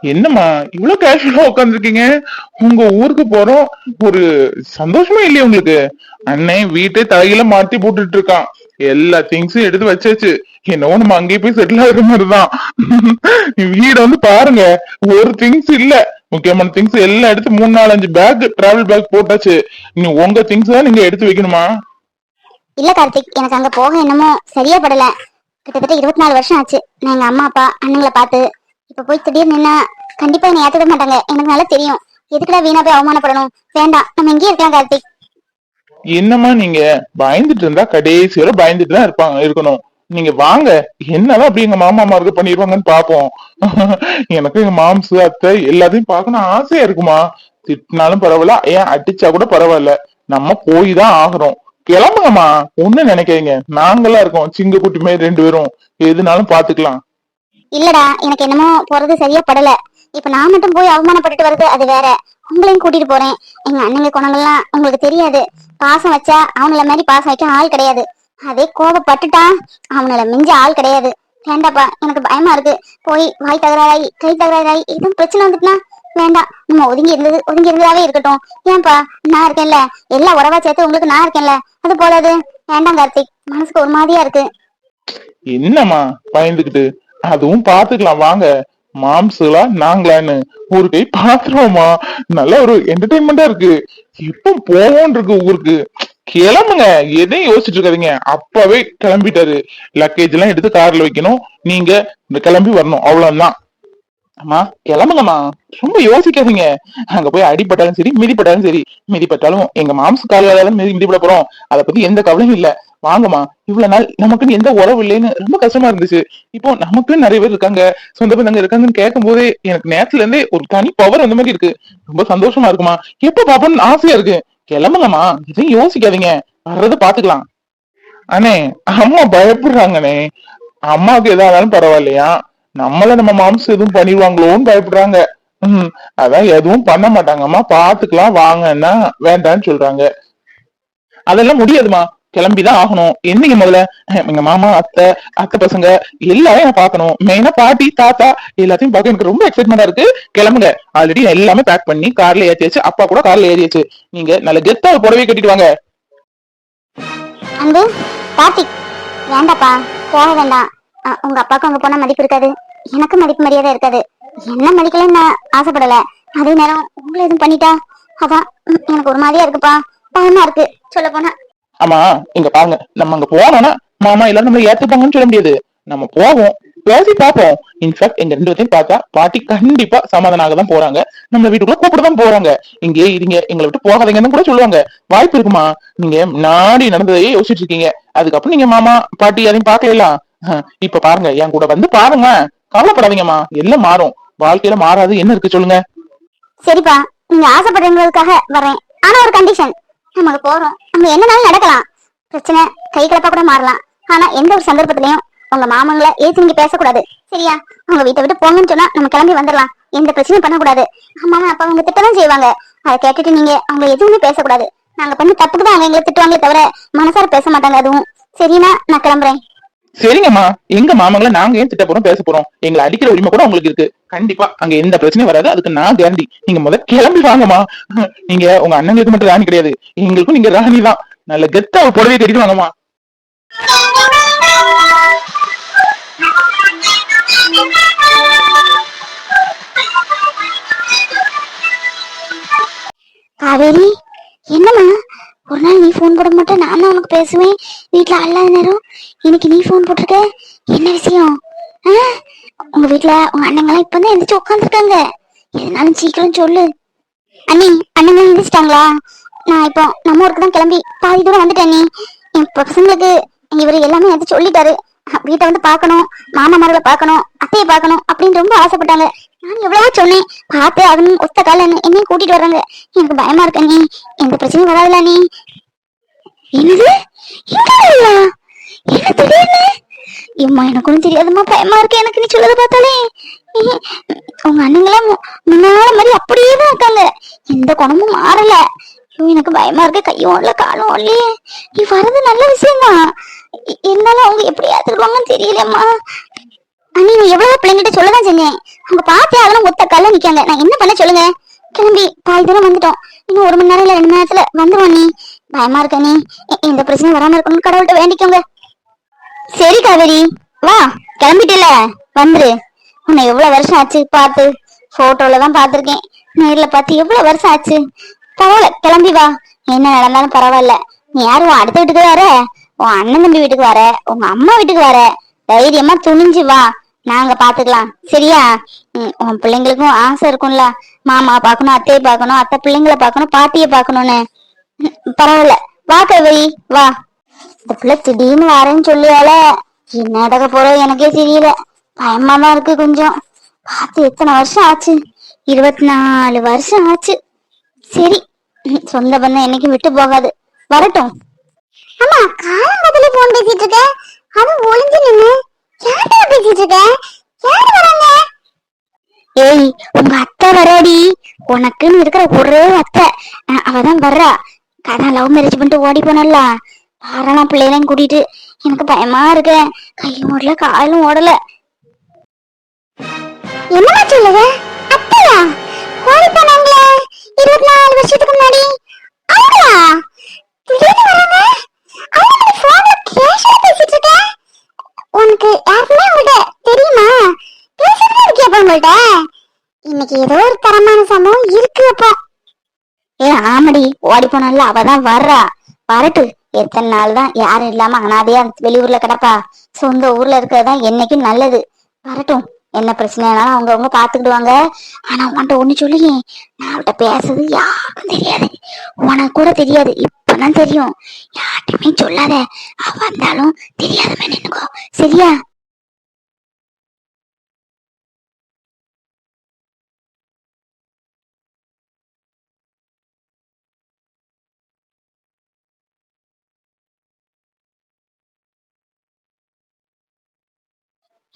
என்னம்மா இவ்வளவு கேஷுவலா உட்காந்துருக்கீங்க உங்க ஊருக்கு போறோம். ஒரு சந்தோஷமா இல்லையா உங்களுக்கு. அண்ணன் வீட்டை தலையில மாத்தி போட்டுட்டு இருக்கான். எல்லா திங்ஸும் எடுத்து வச்சாச்சு. என்னவோ நம்ம அங்கேயே போய் செட்டில் ஆகுற மாதிரிதான். வீடு வந்து பாருங்க. ஒரு திங்ஸ் இல்ல. முக்கியமான திங்ஸ் எல்லாம் எடுத்து மூணு நாலஞ்சு பேக் டிராவல் பேக் போட்டாச்சு. நீ உங்க திங்ஸ் தான் நீங்க எடுத்து வைக்கணுமா? இல்ல கார்த்திக் எனக்கு அங்க போக என்னமோ சரியா படல. கிட்டத்தட்ட இருபத்தி நாலு வருஷம் ஆச்சு. நான் எங்க அம்மா அப்பா அண்ணங்களை பார்த்து இப்ப போய் திடீர்னு நின்னா கண்டிப்பா என்னை ஏத்துக்க மாட்டாங்க. எனக்கு நல்லா தெரியும். எதுக்குடா வீணா போய் அவமானப்படணும்? வேண்டாம். நம்ம எங்கேயும் இருக்கலாம் கார்த்திக். என்னம்மா நீங்க? பயந்துட்டு இருந்தா கடைசி வரை பயந்துட்டு தான் இருப்பாங்க இருக்கணும். நீங்க வாங்க. என்னதான் அப்படி எங்க மாமா மாருக்கு பண்ணிருவாங்கன்னு பாப்போம். எனக்கு எங்க மாம்ஸ் அத்தை எல்லாத்தையும் பார்க்கணும் ஆசையா இருக்குமா? திட்டினாலும் பரவாயில்ல ஏன் அடிச்சா கூட பரவாயில்ல. நம்ம போய் தான் ஆகுறோம் கிளம்புங்கம்மா. ஒண்ணு நினைக்காதீங்க. நாங்கெல்லாம் இருக்கோம். சிங்க குட்டி மாதிரி ரெண்டு பேரும். எதுனாலும் பாத்துக்கலாம். இல்லடா எனக்கு என்னமோ போறது சரியா படல. இப்ப நான் மட்டும் போய் அவமானப்பட்டுட்டு வருது அது வேற. உங்களையும் கூட்டிட்டு போறேன். எங்க அண்ணங்க குணங்கள்லாம் உங்களுக்கு தெரியாது. பாசம் வச்சா அவங்கள மாதிரி பாசம் வைக்க ஆள் கிடையாது. அதே கோபப்பட்டுட்டா அவங்கள மிஞ்ச ஆள் கிடையாது. வேண்டாப்பா எனக்கு பயமா இருக்கு. போய் வாய் தகராறாயி கை தகராறாயி எதுவும் பிரச்சனை வந்துட்டுனா வேண்டாம். நம்ம ஒதுங்கி இருந்தது ஒதுங்கி இருந்ததாவே இருக்கட்டும். ஏன்பா நான் இருக்கேன்ல. எல்லா உறவா சேர்த்து உங்களுக்கு நான் இருக்கேன்ல. அது போலாது வேண்டாம் கார்த்திக். மனசுக்கு ஒரு மாதிரியா இருக்கு. என்னம்மா பயந்துகிட்டு? அதுவும் பாத்துக்கலாம் வாங்க மாம்சுகளா நாங்களான்னு ஒரு கை பாத்துருவோமா நல்ல ஒரு என்டர்டைன்மெண்டா இருக்கு. இப்போ போவோம் இருக்கு ஊருக்கு. கிளம்புங்க. எதையும் யோசிச்சுட்டு இருக்காதீங்க. அப்பவே கிளம்பிட்டாரு. லக்கேஜ் எல்லாம் எடுத்து கார்ல வைக்கணும். நீங்க இந்த கிளம்பி வரணும். அவ்வளவுதான். அம்மா கிளம்புங்கம்மா. ரொம்ப யோசிக்காதீங்க. அங்க போய் அடிப்பட்டாலும் சரி மிதிப்பட்டாலும் சரி. மிதிப்பட்டாலும் எங்க மாம்சு காலையால மிதிப்பட போறோம். அதை பத்தி எந்த கவலையும் இல்ல. வாங்கம்மா இவ்வளவு நாள் நமக்குன்னு எந்த உறவு இல்லைன்னு ரொம்ப கஷ்டமா இருந்துச்சு. இப்போ நமக்குன்னு நிறைய பேர் இருக்காங்க. சொந்த பந்தங்க இருக்காங்கன்னு கேட்கும் போதே எனக்கு நேரத்துல இருந்தே ஒரு தனி பவர் அந்த மாதிரி இருக்கு. ரொம்ப சந்தோஷமா இருக்குமா. எப்ப பாப்போம்னு ஆசையா இருக்கு. கிளம்பலம்மா இதையும் யோசிக்காதீங்க. வர்றதை பாத்துக்கலாம் அண்ணே அம்மா பயப்படுறாங்கண்ணே. அம்மாவுக்கு எதானாலும் பரவாயில்லையா? நம்மள நம்ம மாம்சம் எதுவும் பண்ணிடுவாங்களோன்னு பயப்படுறாங்க. உம் அதான் எதுவும் பண்ண மாட்டாங்கம்மா. பாத்துக்கலாம் வாங்கன்னா வேண்டான்னு சொல்றாங்க. அதெல்லாம் முடியாதுமா. கிளம்பிதான் ஆகணும். என்னைக்கு முதல்ல? எங்க மாமா அத்தை அத்தை பசங்க எல்லாரையும் நான் பாக்கணும் மெயினா பாட்டி தாத்தா எல்லாத்தையும் பார்க்க எனக்கு ரொம்ப எக்ஸைட்மெண்டா இருக்கு. கிளம்புங்க. ஆல்ரெடி எல்லாமே பேக் பண்ணி கார்ல ஏத்தியாச்சு. அப்பா கூட கார்ல ஏறியாச்சு. நீங்க நல்ல கெத்தா ஒரு புடவை கட்டிட்டு வாங்க. அன்பு கார்த்திக் வேண்டாப்பா. போக வேண்டாம். உங்க அப்பாவுக்கு அங்க போனா மதிப்பு இருக்காது. எனக்கு மதிப்பு மரியாதை இருக்காது. என்ன மதிக்கலன்னு நான் ஆசைப்படல. அதே நேரம் உங்களை எதுவும் பண்ணிட்டா? அதான் எனக்கு ஒரு மாதிரியா இருக்குப்பா. பயமா இருக்கு. சொல்ல போனா ஆமா இங்க பாருங்க. நம்ம அங்க போனோம்னா மாமா எல்லாரும் நம்மள ஏத்துப்பாங்கன்னு சொல்ல முடியாது. நம்ம போவோம் பேசி பார்ப்போம். இன்ஃபேக்ட் எங்க ரெண்டு பேர்த்தையும் பார்த்தா பாட்டி கண்டிப்பா சமாதானாக தான் போறாங்க. நம்ம வீட்டுக்குள்ள கூப்பிட்டு தான் போறாங்க. இங்கே இருங்க எங்களை விட்டு போகாதீங்கன்னு கூட சொல்லுவாங்க. வாய்ப்பு இருக்குமா? நீங்க நாடி நடந்ததையே யோசிச்சுட்டு இருக்கீங்க. அதுக்கப்புறம் நீங்க மாமா பாட்டி அதையும் பாக்கலாம் இப்ப பாருங்க என் கூட வந்து பாருங்க. கவலைப்படாதீங்கம்மா எல்லாம் மாறும். வாழ்க்கையில மாறாது. என்ன இருக்கு சொல்லுங்க. சரிப்பா நீங்க ஆசைப்படுறீங்களுக்காக வரேன் ஆனா ஒரு கண்டிஷன் நமக்கு போறோம். நம்ம என்னனாலும் நடக்கலாம். பிரச்சனை கை கலப்பா கூட மாறலாம். ஆனா எந்த ஒரு சந்தர்ப்பத்திலையும் உங்க மாமங்களை ஏத்து நீங்க பேசக்கூடாது. சரியா? உங்க வீட்டை விட்டு போங்கன்னு சொன்னா நம்ம கிளம்பி வந்துடலாம். எந்த பிரச்சனையும் பண்ணக்கூடாது. மாமா அப்பா அவங்க திட்டதான் செய்வாங்க. அதை கேட்டுட்டு நீங்க அவங்க எதுவுமே பேசக்கூடாது. நாங்க பண்ண தப்புக்கு தான் அவங்க எங்களை திட்டுவாங்களே தவிர மனசார பேச மாட்டாங்க அதுவும். சரினா நான் கிளம்புறேன். சரிங்கம்மா. எங்க மாமங்கள நாங்க ஏன் திட்ட போறோம் பேச போறோம்? எங்களை அடிக்கிற உரிமை கூட உங்களுக்கு இருக்கு. கண்டிப்பா. அங்க எந்த பிரச்சனையும் வராது. அதுக்கு நான் கேரண்டி நீங்க முதல் கிளம்பி வாங்கம்மா. நீங்க உங்க அண்ணங்களுக்கு மட்டும் ராணி கிடையாது. எங்களுக்கும் நீங்க ராணி தான். நல்ல கெத்தா ஒரு புடவை கட்டிட்டு வாங்கம்மா. காவேரி என்னம்மா? ஒரு நாள் நீ ஃபோன் போட மாட்டேன். நான் தான் உனக்கு பேசுவேன். வீட்டுல அல்லாத நேரம். இன்னைக்கு நீ ஃபோன் போட்டிருக்க? என்ன விஷயம்? ஆ? உங்க வீட்டுல உங்க அண்ணங்களாம் இப்போ தான் எந்திரிச்சு உட்காந்துருக்காங்க எதுனாலும் சீக்கிரம் சொல்லு. அண்ணி அண்ணங்க எந்திரிச்சிட்டாங்களா? நான் இப்போ நம்ம ஊருக்கு தான் கிளம்பி பாதி தூரம் வந்துட்டேன் நீ என் பசங்களுக்கு இவர் எல்லாமே எடுத்து சொல்லிட்டாரு. வீட்டை வந்து பார்க்கணும். மாமா மரங்களை பார்க்கணும். அத்தையை பார்க்கணும் அப்படின்னு ரொம்ப ஆசைப்பட்டாங்க. நான் எவ்வளவோ சொன்னேன். பார்த்து அவனும் ஒத்த கால என்னையும் கூட்டிட்டு வர்றாங்க. எனக்கு பயமா இருக்க நீ எந்த பிரச்சனையும் வராதுல நீ என்னது? என்ன திடீர்னு? இம்மா எனக்கு ஒன்றும் தெரியாதும்மா பயமா இருக்கு எனக்கு நீ சொல்லதை பார்த்தாலே. உங்க அண்ணங்களாம் மு- முன்னால மாதிரி அப்படியே தான் இருக்காங்க. எந்த குணமும் மாறல. எனக்கு பயமா இருக்கு. கையும் ஓடல காலும் ஓடலையே நீ வர்றது நல்ல விஷயம்தான் இருந்தாலும் அவங்க எப்படி ஏத்துருவாங்கன்னு தெரியலம்மா. அண்ணி நான் எவ்வளவு பிள்ளைங்கிட்ட சொல்லதான் செஞ்சேன் அவங்க பாத்தே அதெல்லாம் ஒத்த கல்ல நிக்காங்க. நான் என்ன பண்ண சொல்லுங்க? கிளம்பி பாதி தூரம் வந்துட்டோம். இன்னும் ஒரு மணி நேரம் இல்ல ரெண்டு மணி நேரத்துல வந்துருவோம் நீ பயமா இருக்க நீ எந்த பிரச்சனையும் வராம இருக்கணும்னு கடவுள்கிட்ட வேண்டிக்கோங்க. சரி காவேரி. வா கிளம்பிட்டல வந்துரு. உன்னை எவ்வளவு வருஷம் ஆச்சு பார்த்து. போட்டோல தான் பார்த்திருக்கேன். நேர்ல பார்த்து எவ்வளவு வருஷம் ஆச்சு. பரவாயில்ல கிளம்பி வா. என்ன நடந்தாலும் பரவாயில்ல. நீ யாரும் உன் அடுத்த வீட்டுக்கு வர உன் அண்ணன் தம்பி வீட்டுக்கு வர உங்க அம்மா வீட்டுக்கு வர தைரியமா துணிஞ்சு வா. நாங்க பாத்துக்கலாம். சரியா? ம், உன் பிள்ளைங்களுக்கும் ஆசை இருக்கும்ல. மாமா பார்க்கணும் அத்தையை பார்க்கணும் அத்தை பிள்ளைங்களை பார்க்கணும் பாட்டியை பாக்கணும்னு. பரவாயில்ல. வா கவி வா. இந்த பிள்ளை திடீர்னு வரேன்னு சொல்லியால. என்ன நடக்க போறோம் எனக்கே தெரியல. பயமா தான் இருக்கு கொஞ்சம். பார்த்து எத்தனை வருஷம் ஆச்சு? இருபத்தி நாலு வருஷம் ஆச்சு. சரி. சொந்த பந்தம் என்னைக்கும் விட்டு போகாது. வரட்டும். அம்மா காலங்கத்திலே போன் பேசிட்டு இருக்க. அது ஒளிஞ்சு நின்னு யார்கிட்ட பேசிட்டு இருக்க? யார் வராங்க. ஏய் உங்க அத்தை வராடி. உனக்குன்னு இருக்கிற ஒரே அத்தை. அவதான் வர்றா. அதான் லவ் மேரேஜ் பண்ணிட்டு ஓடி போனல பாரலாம் பிள்ளைகளையும் கூட்டிட்டு. எனக்கு பயமா இருக்கேன் கையும் ஓடல காலும் ஓடல. என்னமா சொல்லுங்க அத்தையா? ஓடி போனாங்களே. இருபத்தி நாலு வருஷத்துக்கு முன்னாடி. அவங்களா திடீர்னு வராங்க அவங்க போன்ல கேஷுவலா பேசிட்டு இருக்க உனக்கு யாருக்குமே உங்கள்கிட்ட தெரியுமா பேசிட்டு இருக்கியா அப்ப உங்கள்கிட்ட இன்னைக்கு ஏதோ ஒரு தரமான சம்பவம் இருக்கு அப்போ. ஏ ஆமடி. ஓடி போனால அவதான் வர்றா. வரட்டு. எத்தனை நாள் தான் யாரும் இல்லாம அனாதையா வெளியூர்ல கிடப்பா. சொந்த ஊர்ல இருக்கிறதான் என்னைக்கும் நல்லது. வரட்டும். என்ன பிரச்சனைனாலும் அவங்க அவங்க பாத்துக்கிடுவாங்க ஆனா உன்கிட்ட ஒண்ணு சொல்லியே நான் அவட்ட பேசுறது யாருக்கும் தெரியாது. உனக்கு கூட தெரியாது. இப்பதான் தெரியும். யார்கிட்டயுமே சொல்லாத. அவ வந்தாலும் தெரியாத நின்னுக்கோ. சரியா?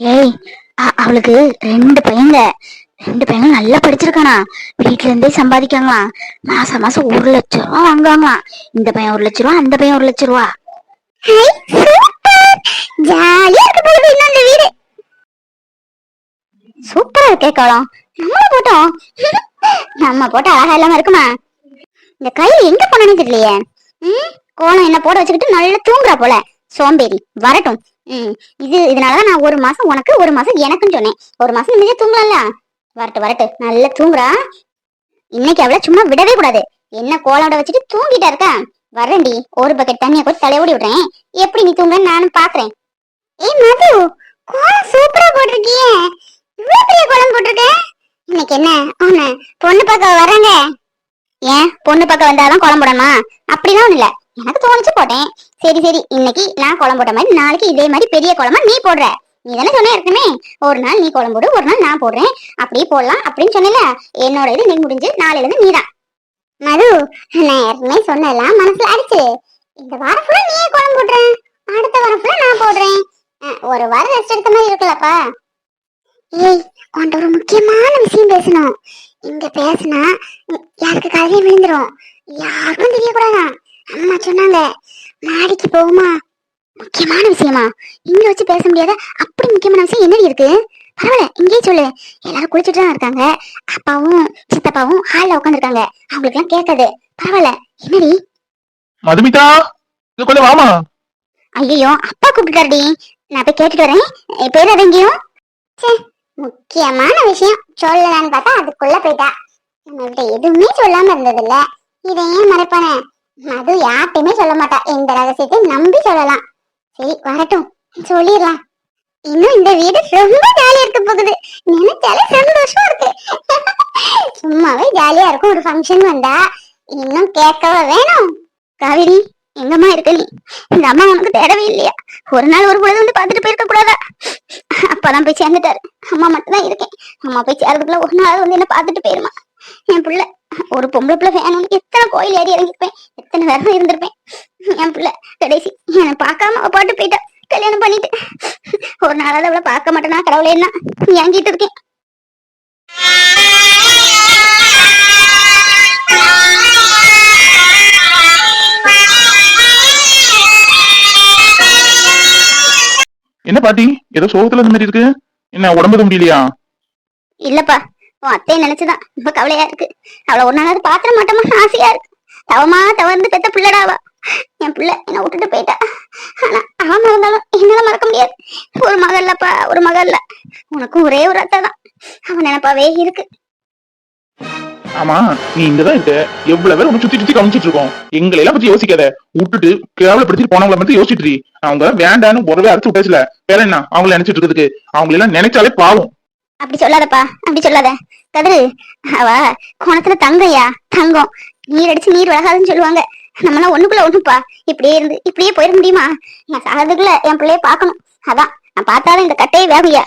ஏய் அவளுக்கு ரெண்டு பையங்க. ரெண்டு பையங்க நல்லா படிச்சிருக்கானா. வீட்டுல இருந்தே சம்பாதிக்காங்களாம். மாசம் மாசம் ஒரு லட்சம் ரூபா வாங்குவாங்களாம். இந்த பையன் ஒரு லட்ச ரூபா அந்த பையன் ஒரு லட்ச ரூபா. ஜாலியா இருக்கு போகுது வீடு. சூப்பரா இருக்கே காலம் நம்ம போட்டோம். நம்ம போட்ட அழகா இல்லாம இருக்குமா? இந்த கையில எங்க போனானே தெரியலையே. ம் கோலம் என்ன போட வச்சுக்கிட்டு நல்லா தூங்குறா போல. சோம்பேறி. வரட்டும். ம் இது இதனாலதான் நான் ஒரு மாசம் உனக்கு ஒரு மாசம் எனக்குன்னு சொன்னேன். ஒரு மாசம் நிம்மதியா தூங்கலாம்ல? வரட்டு வரட்டு. நல்லா தூங்குறா இன்னைக்கு அவளை சும்மா விடவே கூடாது. என்ன கோலோட வச்சுட்டு தூங்கிட்டா இருக்கா? வரேன்டி ஒரு பக்கெட் தண்ணியை கூட தலையோடி விடுறேன் எப்படி நீ தூங்க நானும் பாக்குறேன். ஏய் மது கோலம் சூப்பரா போட்டிருக்கியே. இவ்வளவு பெரிய கோலம் போட்டிருக்க? இன்னைக்கு என்ன? அவன பொண்ணு பார்க்க வராங்க ஏன் பொண்ணு பார்க்க வந்தாதான் கோலம் போடணுமா? அப்படிலாம் ஒண்ணு இல்ல. எனக்கு தோணுச்சு போட்டேன். சரி சரி இன்னைக்கு நான் குளம் போட்ட மாதிரி நாளைக்கு இதே மாதிரி பெரிய குளமா நீ போடுற. நீ தானே சொன்ன இருக்குமே ஒரு நாள் நீ குளம் போடு ஒரு நாள் நான் போடுறேன். அப்படியே போடலாம் அப்படின்னு சொன்னல என்னோட இது நீ முடிஞ்சு நாளையில இருந்து நீதான். மது நான் ஏற்கனவே சொன்னதெல்லாம் மனசுல அடிச்சு. இந்த வாரம் ஃபுல்லா நீயே குளம் போடுறேன் அடுத்த வாரம் ஃபுல்லா நான் போடுறேன். ஒரு வாரம் ரெஸ்ட் எடுத்த மாதிரி இருக்குல்லப்பா. ஏய் உன்ட்ட ஒரு முக்கியமான விஷயம் பேசணும். இங்க பேசினா யாருக்கு காலையும் விழுந்துரும். யாருக்கும் தெரியக்கூடாதான். அம்மா சொன்னாங்க மாடிக்கு போகுமா? முக்கியமான விஷயமா? இங்க வச்சு பேச முடியாத அப்படி முக்கியமான விஷயம் என்னடி இருக்கு? பரவாயில்ல இங்கேயே சொல்லு. எல்லாரும் குளிச்சுட்டு தான் இருக்காங்க. அப்பாவும் சித்தப்பாவும் ஹால்ல உட்காந்துருக்காங்க அவங்களுக்கு எல்லாம் கேட்காது. பரவாயில்ல. என்னடி? மதுமிதா கொஞ்சம் வாமா. ஐயோ அப்பா கூப்பிட்டுட்டாருடி. நான் போய் கேட்டுட்டு வரேன். என் பேர் அது எங்கேயும்? ச்சே, முக்கியமான விஷயம். சொல்லலான்னு பார்த்தா அதுக்குள்ள போயிட்டா. நம்மகிட்ட எதுவுமே சொல்லாம இருந்தது இல்ல இதை ஏன் மறைப்பானே. மது யார்ட்டையுமே சொல்ல மாட்டா. இந்த ரகசியத்தை நம்பி சொல்லலாம். சரி வரட்டும். சொல்லிடலாம். இன்னும் இந்த வீடு ரொம்ப ஜாலியா இருக்க போகுது. நினைச்சாலே சந்தோஷமா இருக்கு. சும்மாவே ஜாலியா இருக்கும். ஒரு ஃபங்க்ஷன் வந்தா இன்னும் கேட்கவா வேணும். காவேரி எங்கம்மா இருக்க நீ? இந்த அம்மா உனக்கு தேடவே இல்லையா? ஒரு நாள் ஒரு பொழுது வந்து பார்த்துட்டு போயிருக்க கூடாதா? அப்பதான் போய் சேர்ந்துட்டாரு. அம்மா மட்டும் தான் இருக்கேன். அம்மா போய் சேர்றதுக்குள்ள ஒரு நாள் வந்து என்ன பார்த்துட்டு போயிருமா? என் பிள்ளை ஒரு பொம்பளை பிள்ளை வேணும்னு எத்தனை கோயில் ஏறி இறங்கிருப்பேன் எத்தனை நேரம் இருந்திருப்பேன். என் பிள்ளை கடைசி என்னை பார்க்காம அவ பாட்டு போயிட்டா கல்யாணம் பண்ணிட்டு. ஒரு நாளாவது அவளை பார்க்க மாட்டேனா கடவுளே என்ன? ஏங்கிட்டு இருக்கேன். என்ன பாட்டி ஏதோ சோகத்துல இந்த மாதிரி இருக்கு? என்ன உடம்பு முடியலையா? இல்லப்பா. உன் அத்தையை நினைச்சுதான். ரொம்ப கவலையா இருக்கு. அவளை ஒரு நாளாவது பாத்திர மாட்டோமா? ஆசையா இருக்கு. தவமா தவறுந்து பெத்த பிள்ளடாவா. என் பிள்ளை என்னை விட்டுட்டு போயிட்டா. ஆனா அவன் மறந்தாலும் என்னால மறக்க முடியாது. ஒரு மகள் இல்லப்பா ஒரு மகள் இல்ல. உனக்கும் ஒரே ஒரு அத்தை தான். அவன் நினைப்பாவே இருக்கு. ஆமா நீ இங்கதான் இருக்க. எவ்வளவு பேர் உன்னை சுத்தி சுத்தி கவனிச்சிட்டு இருக்கோம். எங்களை எல்லாம் பத்தி யோசிக்காத. விட்டுட்டு கேவலப்படுத்திட்டு போனவங்கள பத்தி யோசிச்சுட்டு அவங்க வேண்டான்னு உறவே அரைச்சு விட்டாச்சுல. வேற என்ன? அவங்கள நினைச்சிட்டு இருக்கிறதுக்கு. அவங்களெல்லாம் நினைச்சாலே பாவம். அப்படி சொல்லாதப்பா அப்படி சொல்லாத. கதிரு அவ கோணத்துல தங்கையா? தங்கம். நீர் அடிச்சு நீர் வளகாதுன்னு சொல்லுவாங்க. நம்மளாம் ஒண்ணுக்குள்ள ஒண்ணுப்பா. இப்படியே இருந்து இப்படியே போயிட முடியுமா? நான் சாகிறதுக்குள்ள என் பிள்ளைய பார்க்கணும். அதான் நான் பார்த்தாலும் இந்த கட்டையே வேகையா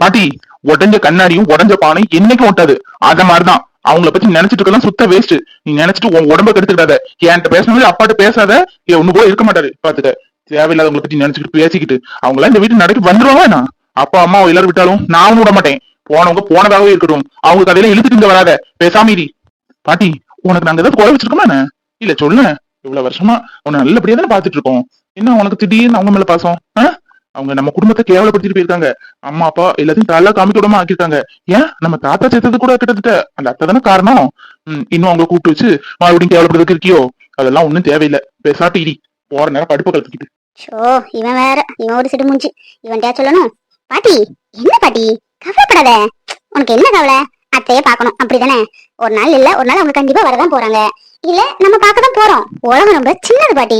பாட்டி உடஞ்ச கண்ணாடியும் உடஞ்ச பானையும் என்னைக்கும் ஒட்டாது. அத மாதிரிதான். அவங்கள பத்தி நினைச்சிட்டு இருக்கலாம் சுத்த வேஸ்ட் நீ நினைச்சிட்டு உன் உடம்ப கெடுத்துக்கிட்டாத என்கிட்ட பேசணும் அப்பாட்ட பேசாத. ஒண்ணு கூட இருக்க மாட்டாரு பாத்துக்க. தேவையில்லாதவங்களை பத்தி நினைச்சுக்கிட்டு பேசிக்கிட்டு அவங்களாம் இந்த வீட்டு நடக்கு வந்துருவாங்க நான் அப்பா அம்மா எல்லாரும் விட்டாலும் நானும் விட மாட்டேன். போனவங்க போனதாகவே இருக்கட்டும். அவங்க கதையில இழுத்துட்டு இங்க வராத. பேசாமீதி பாட்டி உனக்கு நாங்க ஏதாவது குறை வச்சிருக்கோமா என்ன? இல்ல சொல்லு. இவ்வளவு வருஷமா உன்னை நல்லபடியா தானே பாத்துட்டு இருக்கோம். என்ன உனக்கு திடீர்னு அவங்க மேல பாசம்? அவங்க நம்ம குடும்பத்தை கேவலப்படுத்திட்டு போயிருக்காங்க. அம்மா அப்பா எல்லாத்தையும் தலை காமிக்க விடாம ஆக்கியிருக்காங்க. ஏன்? நம்ம தாத்தா சேர்த்தது கூட கிட்டத்தட்ட அந்த அத்தை தானே காரணம்? இன்னும் அவங்க கூப்பிட்டு வச்சு மறுபடியும் கேவலப்படுறதுக்கு இருக்கியோ? அதெல்லாம் ஒண்ணும் தேவையில்லை. பேசாட்டி இடி போற நேரம் படுப்பு கலத்துக்கிட்டு ஷோ இவன் வேற. இவன் ஒரு சிடு மூஞ்சி. இவன்டா சொல்லணும்? பாட்டி என்ன பாட்டி? கவலைப்படாத. உனக்கு என்ன கவலை? அத்தையே பார்க்கணும். அப்படிதானே? ஒரு நாள் இல்ல ஒரு நாள் அவங்க கண்டிப்பா வரதான் போறாங்க. இல்ல நம்ம பார்க்க தான் போறோம். உலகம் ரொம்ப சின்னது பாட்டி.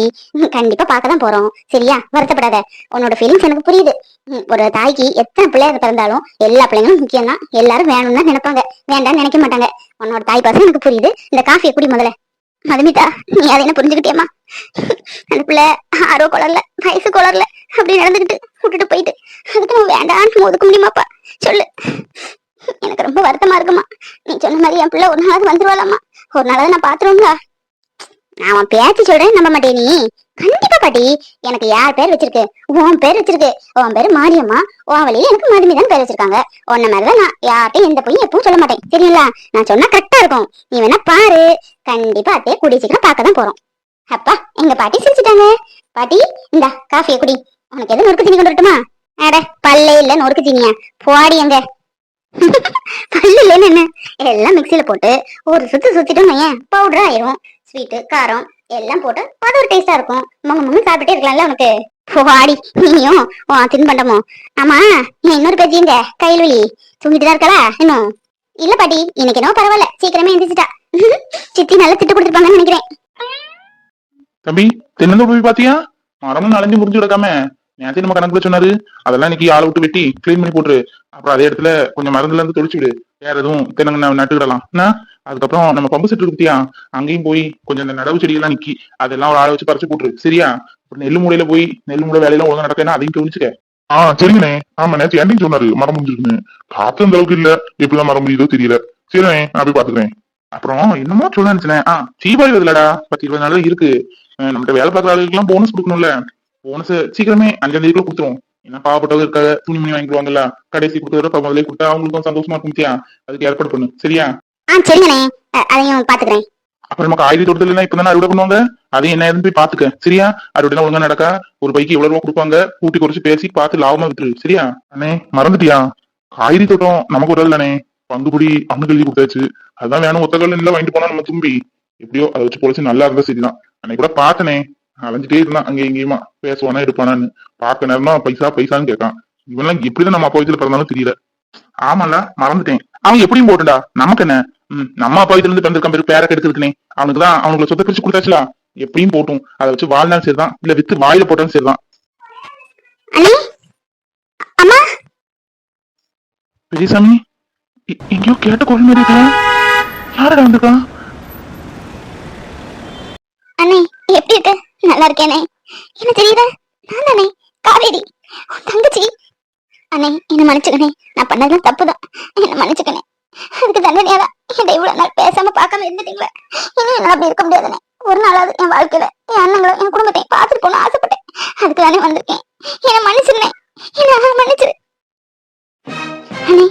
கண்டிப்பா பார்க்க தான் போறோம். சரியா? வருத்தப்படாத. உன்னோட ஃபீலிங்ஸ் எனக்கு புரியுது. ஒரு தாய்க்கு எத்தனை பிள்ளைங்க பிறந்தாலும் எல்லா பிள்ளைங்களும் முக்கியம் தான் எல்லாரும் வேணும்னு தான் நினைப்பாங்க. வேண்டாம்னு நினைக்க மாட்டாங்க. உன்னோட தாய் பாசம் எனக்கு புரியுது. இந்த காஃபியை குடி முதல்ல. மதுமிதா நீ அதை என்ன புரிஞ்சுக்கிட்டேமா அந்த பிள்ளை ஆரோ குளர்ல வயசு குளர்ல. அப்படி நடந்துக்கிட்டு விட்டுட்டு போயிட்டு அதுக்கு நம்ம வேண்டான்னு ஒதுக்க முடியுமாப்பா? சொல்லு. எனக்கு ரொம்ப வருத்தமா இருக்குமா? நீ சொன்ன மாதிரி என் பிள்ளை ஒரு நாளாவது வந்துருவாளாமா ஒரு நாளாவது நான் பாத்துருவோங்களா நான் அவன் பேச்சு சொல்றேன் நம்ப மாட்டே நீ. கண்டிப்பா பாட்டி. எனக்கு யார் பேர் வச்சிருக்கு? உன் பேர் வச்சிருக்கு. உன் பேரு மாரியம்மா. உன் வழியில எனக்கு மதுமிதான் பேர் வச்சிருக்காங்க. உன்ன மாதிரிதான் நான் யார்ட்டையும் எந்த பொய்யும் எப்பவும் சொல்ல மாட்டேன். சரிங்களா நான் சொன்னா கரெக்டா இருக்கும். நீ வேணா பாரு. கண்டிப்பா அத்தைய கூடிய சீக்கிரம் பார்க்க தான் போறோம். அப்பா எங்க பாட்டி சிரிச்சிட்டாங்க. பாட்டி இந்த காஃபியை குடி. உனக்கு எது நொறுக்கு சீனி கொண்டு வரட்டுமா? அட பல்லே இல்ல நொறுக்கு சீனியா? போடி எங்க பல்லு இல்லைன்னு என்ன எல்லாம் மிக்சியில போட்டு ஒரு சுத்து சுத்திட்டோம் ஏன் பவுடர் ஆயிரும். ஸ்வீட்டு காரம் எல்லாம் போட்டு அது ஒரு டேஸ்டா இருக்கும். மங்க மங்க சாப்பிட்டே இருக்கலாம்ல உனக்கு? போடி நீயும் ஓ தின்பண்டமோ ஆமா என் இன்னொரு பேஜி கையில் கையிலி தூங்கிட்டு தான் இருக்கலா இன்னும்? இல்ல பாட்டி இன்னைக்கு என்னவோ பரவாயில்ல. சீக்கிரமே எந்திரிச்சிட்டா. சித்தி நல்லா திட்டு கொடுத்துருப்பாங்கன்னு நினைக்கிறேன். தம்பி தென்னந்தோடு போய் பாத்தியா? மரமும் நனைஞ்சு முடிஞ்சு கிடக்காம. நேரத்தையும் நம்ம கணக்குல சொன்னாரு அதெல்லாம் இன்னைக்கு ஆளை விட்டு வெட்டி க்ளீன் பண்ணி போட்டுரு. அப்புறம் அதே இடத்துல கொஞ்சம் மருந்துல இருந்து தொளிச்சு விடு. வேற எதுவும் தென்னங்க நட்டுக்கிடலாம். என்ன? அதுக்கப்புறம் நம்ம பம்பு செட்டு இருக்கு அங்கேயும் போய் கொஞ்சம் இந்த நடவு செடியெல்லாம் நிக்கி. அதெல்லாம் ஒரு ஆளை வச்சு பறிச்சு போட்டுரு. சரியா? அப்புறம் நெல் மூலையில போய் நெல் மூலை வேலையெல்லாம் ஒழுங்கா நடக்கேன்னா அதையும் கவனிச்சுக்க. ஆ சரிங்கண்ணே. ஆமா நேற்று ஏன்டையும் சொன்னாரு மரம் முடிஞ்சிருக்குன்னு காத்து அந்த அளவுக்கு இல்ல. எப்படிலாம் மரம் முடியுதோ தெரியல. சரிண்ணே நான் போய் பாத்துக்கிறேன். அப்புறம் என்னமோ சொல்ல நினைச்சேன். ஆ தீபாவளி வருதுலடா பத்து இருபது நாள் இருக்கு. நம்மகிட்ட வேலை பார்க்குற ஆளுக்கெல்லாம் போனஸ் கொடுக்கணும்ல. போனஸ் சீக்கிரமே அஞ்சாம் தேதிக்குள்ள கொடுத்துருவோம். என்ன பாவப்பட்டவங்க இருக்காங்க துணிமணி வாங்கிக்குவாங்கல்ல கடைசி கொடுத்தத முதல்ல கொடுத்தா அவங்களுக்கும் சந்தோஷமா இருக்கும் அதுக்கு ஏற்பாடு பண்ணு. சரியா? ஆ சரிங்கண்ணே. அ- அதையும் பாத்துக்கிறேன். அப்புறம் நமக்கு ஆயுத தோட்டத்துல இப்ப தானே அறுவடை பண்ணுவாங்க? அதையும் என்ன ஏதுன்னு போய் பாத்துக்க. சரியா? அறுவடை ஒழுங்கா நடக்கா? ஒரு பைக்கு எவ்வளவு ரூபா கொடுப்பாங்க கூட்டி குறைச்சு பேசி பார்த்து லாபமா விட்டுரு சரியா? அண்ணே மறந்துட்டியா? காய்கறி தோட்டம் நமக்கு ஒரு இல்லண்ணே பங்குபடி அவனுக்கு எழுதி கொடுத்தாச்சு. அதான் வேணும் ஒத்தகல் இல்ல வாங்கிட்டு போனா நம்ம தும்பி எப்படியோ அதை வச்சு பொழைச்சு நல்லா இருந்தா சரிதான் அன்னைக்கு கூட பார்த்தனே. அலைஞ்சிட்டே இருந்தான் அங்க இங்கேயுமா பேசுவானா எடுப்பானான்னு. பார்க்க நேரமா பைசா பைசான்னு கேட்கான். இவன்லாம் எப்படிதான் நம்ம அப்பா வயசுல பிறந்தாலும் தெரியல. ஆமால மறந்துட்டேன். அவன் எப்படியும் போட்டுடா. நமக்கு என்ன? ம், நம்ம அப்பா இதுல இருந்து பிறந்திருக்கான் பேரு பேர கெடுக்கிறதுக்குனே அவனுக்கு தான் அவனுக்கு சொத்தை பிரிச்சு கொடுத்தாச்சுல எப்படியும் போட்டும். அதை வச்சு வாழ்ந்தாலும் சரிதான். இல்ல வித்து வாயில போட்டாலும் சரிதான். பெரியசாமி எங்கேயோ கேட்ட குரல் மாதிரி இருக்கா யாரடா வந்திருக்கா அண்ணே எப்படி இருக்க? நல்லா இருக்கேனே என்ன தெரியுத? நான் தானே காவேரி உன் தங்கச்சி. அண்ணே என்ன மன்னிச்சுக்கணே நான் பண்ணதெல்லாம் தப்புதான். என்ன மன்னிச்சுக்கணே அதுக்கு தண்டனையாதான் என்னை இவ்வளவு நாள் பேசாம பார்க்காம இருந்துட்டீங்களே. இனி என்னால அப்படி இருக்க முடியாதுனே. ஒரு நாளாவது என் வாழ்க்கையில என் அண்ணங்களும் என் குடும்பத்தையும் பார்த்துட்டு போன ஆசைப்பட்டேன். அதுக்கு தானே வந்திருக்கேன். என்ன மன்னிச்சிருந்தேன் என்ன மன்னிச்சிரு. அண்ணே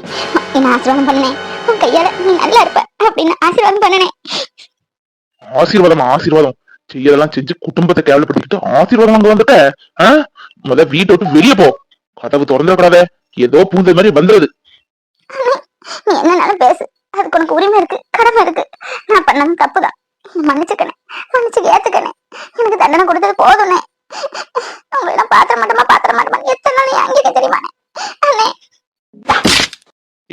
என்ன ஆசீர்வாதம் பண்ணேன். உன் கையால நீ நல்லா இருப்ப அப்படின்னு ஆசீர்வாதம் பண்ணனே. ஆசீர்வாதம்? ஆசீர்வாதம். செய்யறதெல்லாம் செஞ்சு குடும்பத்தை கேவலப்படுத்திட்டு ஆசீர்வாதம் அங்க வந்துட்ட? முத வீட்டை விட்டு வெளியே போ. கதவு திறந்துடக்கூடாத ஏதோ பூந்த மாதிரி வந்துருது. நீ என்னனாலும் பேசு. அதுக்கு உனக்கு உரிமை இருக்கு கடமை இருக்கு. நான் பண்ணது தப்புதான். மன்னிச்சுக்கணே. மன்னிச்சு ஏத்துக்கணே. எனக்கு தண்டனை கொடுத்தது போதும்னே. உங்களை எல்லாம் பாத்திர மாட்டோமா பாத்திர மாட்டோமா? எத்தனை நாள் அங்கே அண்ணே.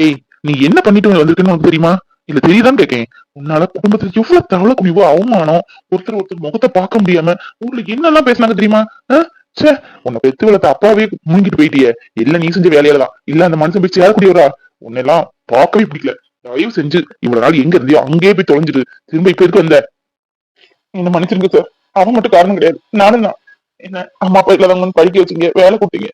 ஏய் நீ என்ன பண்ணிட்டு வந்திருக்கன்னு உனக்கு தெரியுமா? இல்ல தெரியுதான்னு கேக்கேன். உன்னால குடும்பத்துல எவ்வளவு தவளை குனிவோ அவமானம் ஒருத்தர் ஒருத்தர் முகத்தை பார்க்க முடியாம ஊர்ல என்னெல்லாம் பேசினாங்க தெரியுமா? சே ச்சே உன்னை பெத்து வளர்த்த அப்பாவே முழுங்கிட்டு போயிட்டியே. இல்ல நீ செஞ்ச வேலையில தான் இல்ல அந்த மனுஷன் பிடிச்சி யாரு கூடியவரா? உன்னெல்லாம் பார்க்கவே பிடிக்கல. தயவு செஞ்சு இவ்வளவு நாள் எங்க இருந்தியோ அங்கேயே போய் தொலைஞ்சிட்டு திரும்ப இப்ப இருக்கு வந்த? என்ன மன்னிச்சிருங்க சார் அவன் மட்டும் காரணம் கிடையாது. நானும் தான். என்ன அம்மா அப்பா இல்லாதவங்க படிக்க வச்சீங்க வேலை கொடுத்தீங்க.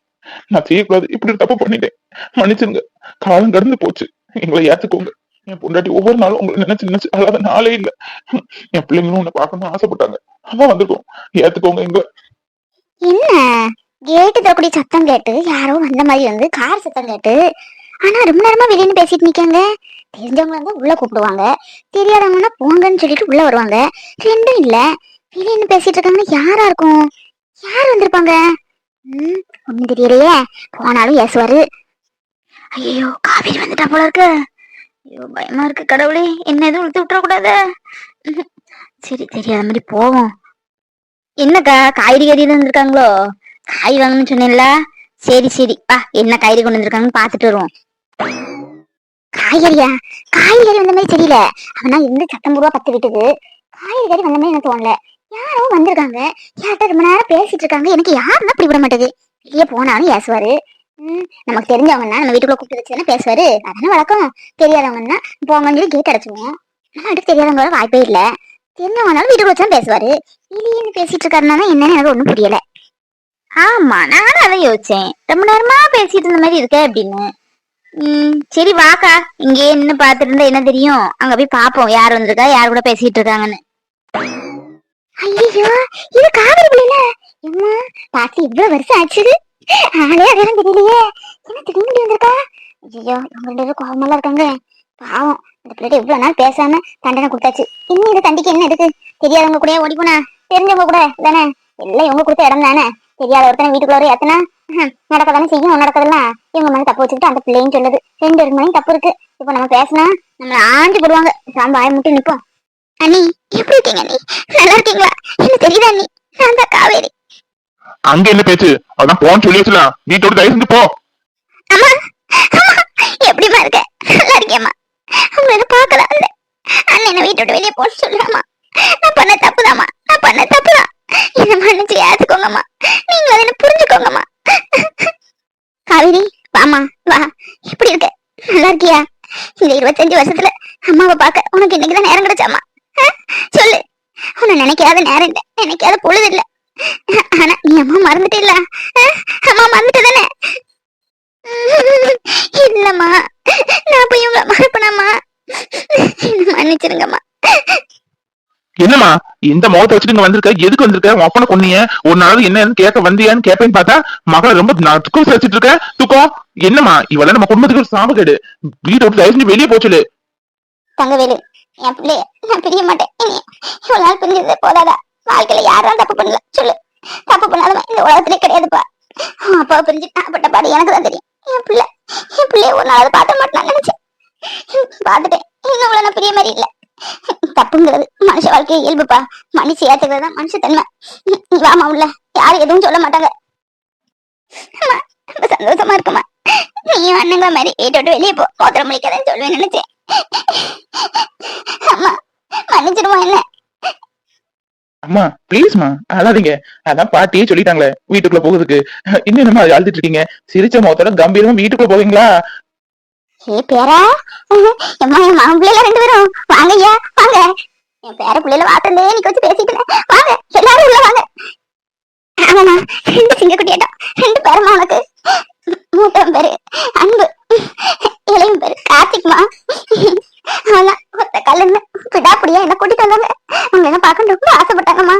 நான் செய்யக்கூடாது. இப்படி தப்பு பண்ணிட்டேன். மன்னிச்சிருங்க. காலம் கடந்து போச்சு. எங்களை ஏத்துக்கோங்க. என் பொண்டாட்டி ஒவ்வொரு நாளும் உங்களை நினைச்சு நினைச்சு அழாத நாளே இல்ல. என் பிள்ளைங்களும் உன்னை பார்க்கணும்னு ஆசைப்பட்டாங்க. அதான் வந்திருக்கோம். ஏத்துக்கோங்க எங்க என்ன? கேட்டு தரக்கூடிய சத்தம் கேட்டு யாரோ வந்த மாதிரி வந்து கார் சத்தம் கேட்டு ஆனா ரொம்ப நேரமா வெளியே பேசிட்டு நிக்காங்க. தெரிஞ்சவங்க வந்து உள்ள கூப்பிடுவாங்க. தெரியாதவங்கன்னா போங்கன்னு சொல்லிட்டு உள்ள வருவாங்க. ரெண்டும் இல்ல. வெளியே பேசிட்டு இருக்காங்கன்னா யாரா இருக்கும்? யார் வந்திருப்பாங்க? ம் ஒண்ணும் தெரியலையே. போனாலும் ஏசுவாரு ஐயோ காவேரி வந்துட்டா போல இருக்கு. ஐயோ பயமா இருக்கு கடவுளே. என்ன எதுவும் இழுத்து விட்டுறக்கூடாத சரி சரி அது மாதிரி போவோம். என்னக்கா காய்கறி கறி வந்திருக்காங்களோ? காய் வாங்கணும்னு சொன்னேன்ல. சரி சரி. பா என்ன காய்கறி கொண்டு வந்திருக்காங்கன்னு பாத்துட்டு வருவோம். காய்கறியா? காய்கறி வந்த மாதிரி தெரியல. அவனா எந்த சத்தம் ரூபா பத்து விட்டுது காய்கறி வந்த மாதிரி எனக்கு தோணல. யாரோ வந்திருக்காங்க. யார்கிட்ட ரொம்ப நேரம் பேசிட்டு இருக்காங்க. எனக்கு யாருன்னா இப்படி விட மாட்டேது வெளியே போனாலும் ஏசுவாரு. நமக்கு தெரிஞ்சவங்கன்னா நம்ம வீட்டுக்குள்ள கூப்பிட்டு வச்சு பேசுவாரு. அதானே வழக்கம். தெரியாதவங்கன்னா போங்கன்னு சொல்லி கேட் அடைச்சுவோம் நம்ம அடுத்து தெரியாதவங்களோட வாய்ப்பே இல்லை. தெரிஞ்சவங்கனாலும் வீட்டுக்குள்ள வச்சு பேசுவாரு. வெளியே பேசிட்டு இருக்காருன்னா என்னன்னு எனக்கு ஒன்றும் புரியல. ஆமா நானும் அதை யோசிச்சேன். ரொம்ப நேரமா பேசிட்டு இருந்த மாதிரி இருக்க அப்படின்னு. உம் சரி வாக்கா. இங்கே என்ன பாத்துட்டு இருந்தா என்ன தெரியும்? அங்க போய் பாப்போம் யார் வந்திருக்கா? யார் கூட பேசிட்டு இருக்காங்கன்னு. ஐயோ இது காவிரி பிள்ளைல. அம்மா இவ்வளவு வருஷம் ஆச்சு ஆளே அடையாளம் தெரியலையே. என்ன திடீர்னு வந்திருக்கா ஐயோ இவங்க ரெண்டு பேரும் கோபமெல்லாம் இருக்காங்க. பாவம் இந்த பிள்ளைகிட்ட இவ்வளவு நாள் பேசாம தண்டனை கொடுத்தாச்சு. இன்னும் இந்த தண்டிக்கு என்ன இருக்கு தெரியாதவங்க கூட ஓடி போனா? தெரிஞ்சவங்க கூட தானே? எல்லாம் இவங்க கொடுத்த இடம் தானே? தெரியாத ஒருத்தனை வீட்டுக்குள்ள எத்தனா நடக்க தானே செய்யும் நடக்கதெல்லாம். இவங்க மேல தப்பு வச்சுக்கிட்டு அந்த பிள்ளையும் சொல்லுது. ரெண்டு ரெண்டு மணி தப்பு இருக்கு. இப்போ நம்ம பேசினா நம்மள ஆஞ்சு போடுவாங்க. சாம்பு ஆய முட்டி நிப்போம். அண்ணி எப்படி இருக்கீங்க அண்ணி? நல்லா இருக்கீங்களா? எனக்கு தெரியுதா அண்ணி? நான் தான் காவேரி. அங்க என்ன பேச்சு? அதான் போன்னு சொல்லி வச்சுலாம் வீட்டோட தயவு செஞ்சு போ. அம்மா அம்மா எப்படிமா இருக்க? நல்லா இருக்கேம்மா உங்களை பார்க்கல இல்ல. அண்ணன் என்ன வீட்டோட வெளியே போட சொல்லுறாமா நான் பண்ண தப்புதாம்மா. நான் பண்ண தப்புதான். என்ன மன்னிச்சு ஏத்துக்கோங்கம்மா. நீங்க அதை என்ன புரிஞ்சுக்கோங்கம்மா. காவேரி வாமா வா. எப்படி இருக்க? நல்லா இருக்கியா? இந்த இருபத்தஞ்சு வருஷத்துல அம்மாவை பார்க்க உனக்கு இன்னைக்குதான் நேரம் கிடைச்சாமா சொல்லு. உன்னை நினைக்காத நேரம் இல்லை. நினைக்காத பொழுது இல்ல. ஆனா நீ அம்மா மறந்துட்டே இல்ல. அம்மா மறந்துட்டு தானே? இல்லம்மா நான் போய் உங்களை மறப்பணம்மா மன்னிச்சிருங்கம்மா. என்னம்மா இந்த முகத்தை வச்சுட்டு வந்திருக்க? எதுக்கு வந்திருக்க? உன் அப்பனை கொன்னீங்க ஒரு நாள் என்னன்னு கேட்க வந்தியான்னு கேட்பேன்னு பார்த்தா மகளை ரொம்ப நான் துக்கம் வச்சுட்டு இருக்க. துக்கம். என்னம்மா இவள நம்ம குடும்பத்துக்கு ஒரு சாபக்கேடு வீட்டை விட்டு தயவு செஞ்சு வெளியே போச்சுடு தங்கவேலு என் பிள்ளைய நான் பிரிய மாட்டேன். இவ்வளவு நாள் பிரிஞ்சது போதாதா? வாழ்க்கையில யாரும் தப்பு பண்ணல. சொல்லு. தப்பு பண்ணாதவன் இந்த உலகத்திலே கிடையாதுப்பா. அவன் அப்பாவை பிரிஞ்சு நான் பட்ட பாடு எனக்கு தான் தெரியும். என் பிள்ளை என் பிள்ளைய ஒரு நாள் பார்த்த மாட்டேன் நான் நினைச்சேன். பார்த்துட்டேன். இன்னும் நான் பிரிய மாதிரி இல்ல. தப்புங்கிறது மனுஷ வாழ்க்கை இயல்புப்பா. மனுஷ ஏத்துக்கிறது தான் மனுஷ தன்மை. வாமா உள்ள யாரும் எதுவும் சொல்ல மாட்டாங்க. ரொம்ப சந்தோஷமா இருக்குமா. நீயும் அண்ணங்கள மாதிரி வீட்டை விட்டு வெளியே போ. மோத்திரம் முடிக்காதன்னு சொல்லுவேன் நினைச்சேன். அம்மா மன்னிச்சிடுமா என்ன? அம்மா ப்ளீஸ்மா அழாதீங்க. அதான் பாட்டியே சொல்லிட்டாங்களே வீட்டுக்குள்ள போகுதுக்கு இன்னும் என்னமா அழுதுட்டு இருக்கீங்க? சிரிச்ச முகத்தோட கம்பீரமா வீட்டுக்குள்ள போவீங்களா? ஏ பேரா. அம்மா என் மாமன் பிள்ளைல ரெண்டு பேரும். வாங்க ஐயா வாங்க. என் பேர பிள்ளைல வாத்தந்தே நிக்க வச்சு பேசிட்டு வாங்க எல்லாரும் உள்ள வாங்க. ஆமாண்ணா ரெண்டு சிங்கக்குட்டியாட்டம் ரெண்டு பேருமா உனக்கு. மூத்தவன் பேரு அன்பு. இளையும் பேரு கார்த்திக்மா. ஆனா ஒத்த கால பிடாப்படியா என்ன கூட்டிட்டு வந்தாங்க அவங்க என்ன பாக்கணும் ஆசைப்பட்டாங்கம்மா.